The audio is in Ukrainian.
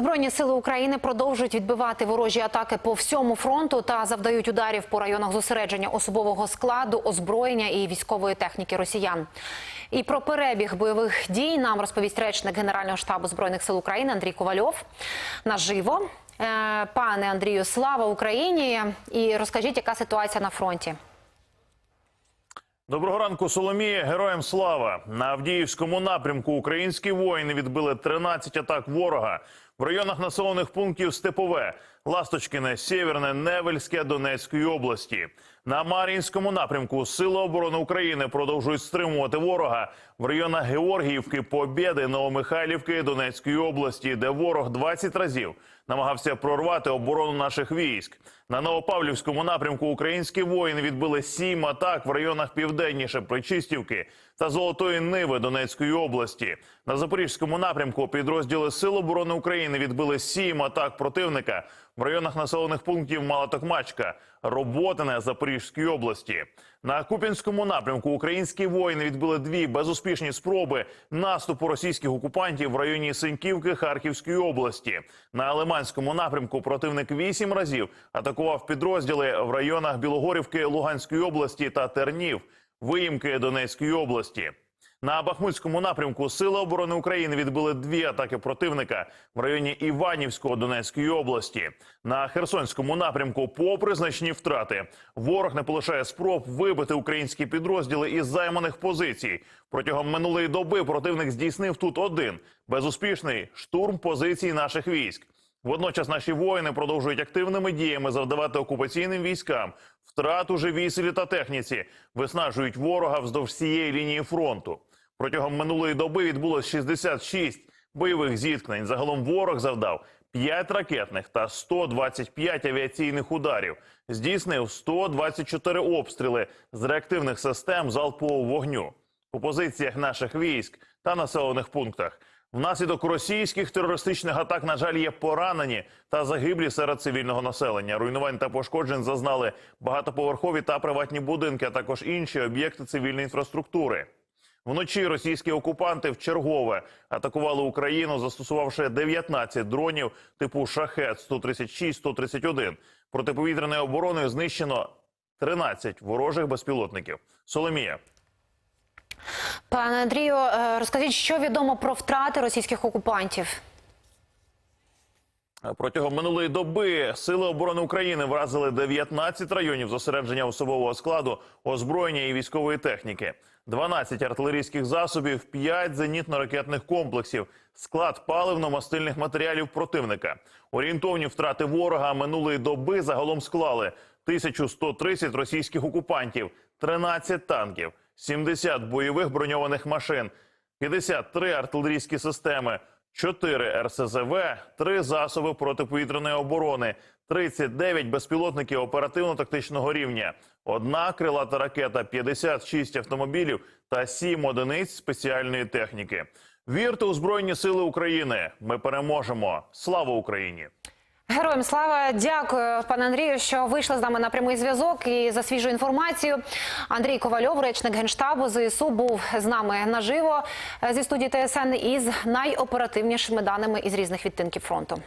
Збройні сили України продовжують відбивати ворожі атаки по всьому фронту та завдають ударів по районах зосередження особового складу, озброєння і військової техніки росіян. І про перебіг бойових дій нам розповість речник Генерального штабу збройних сил України Андрій Ковальов наживо. Е, Пане Андрію, слава Україні! І розкажіть, яка ситуація на фронті. Доброго ранку, Соломія. Героям слава на Авдіївському напрямку. Українські воїни відбили 13 атак ворога в районах населених пунктів Степове, Ласточкине, Сєвєрне, Невельське Донецької області. На Мар'їнському напрямку Сили оборони України продовжують стримувати ворога в районах Георгіївки, Побєди, Новомихайлівки Донецької області, де ворог 20 разів намагався прорвати оборону наших військ. На Новопавлівському напрямку українські воїни відбили сім атак в районах південніше Причистівки та Золотої Ниви Донецької області. На запорізькому напрямку підрозділи Сил оборони України відбили сім атак противника в районах населених пунктів Малотокмачка, Роботине Запорізької області. На Куп'янському напрямку українські воїни відбили дві безуспішні спроби наступу російських окупантів в районі Синьківки Харківської області. На Лиманському напрямку противник вісім разів атакував підрозділи в районах Білогорівки Луганської області та Тернів, Виїмки Донецької області. На Бахмутському напрямку Сили оборони України відбили дві атаки противника в районі Іванівського Донецької області. На Херсонському напрямку, попри значні втрати, ворог не полишає спроб вибити українські підрозділи із займаних позицій. Протягом минулої доби противник здійснив тут один безуспішний штурм позицій наших військ. Водночас наші воїни продовжують активними діями завдавати окупаційним військам втрат у живій та техніці, виснажують ворога вздовж всієї лінії фронту. Протягом минулої доби відбулось 66 бойових зіткнень. Загалом ворог завдав 5 ракетних та 125 авіаційних ударів. Здійснив 124 обстріли з реактивних систем залпового вогню у позиціях наших військ та населених пунктах. Внаслідок російських терористичних атак, на жаль, є поранені та загиблі серед цивільного населення. Руйнувань та пошкоджень зазнали багатоповерхові та приватні будинки, а також інші об'єкти цивільної інфраструктури. Вночі російські окупанти вчергове атакували Україну, застосувавши 19 дронів типу шахет 136-131. Протиповітряною обороною знищено 13 ворожих безпілотників. Соломія. Пане Андрію, е, розкажіть, що відомо про втрати російських окупантів. Протягом минулої доби сили оборони України вразили 19 районів зосередження особового складу, озброєння і військової техніки, 12 артилерійських засобів, 5 зенітно-ракетних комплексів, склад паливно-мастильних матеріалів противника. Орієнтовні втрати ворога минулої доби загалом склали 1130 російських окупантів, 13 танків, 70 бойових броньованих машин, 53 артилерійські системи. 4 РСЗВ, 3 засоби протиповітряної оборони, 39 безпілотників оперативно-тактичного рівня, одна крилата ракета, 56 автомобілів та 7 одиниць спеціальної техніки. Вірте у Збройні Сили України. Ми переможемо. Слава Україні! Героям слава, дякую, пане Андрію, що вийшли з нами на прямий зв'язок і за свіжу інформацію. Андрій Ковальов, речник генштабу ЗСУ, був з нами наживо зі студії ТСН із найоперативнішими даними із різних відтинків фронту.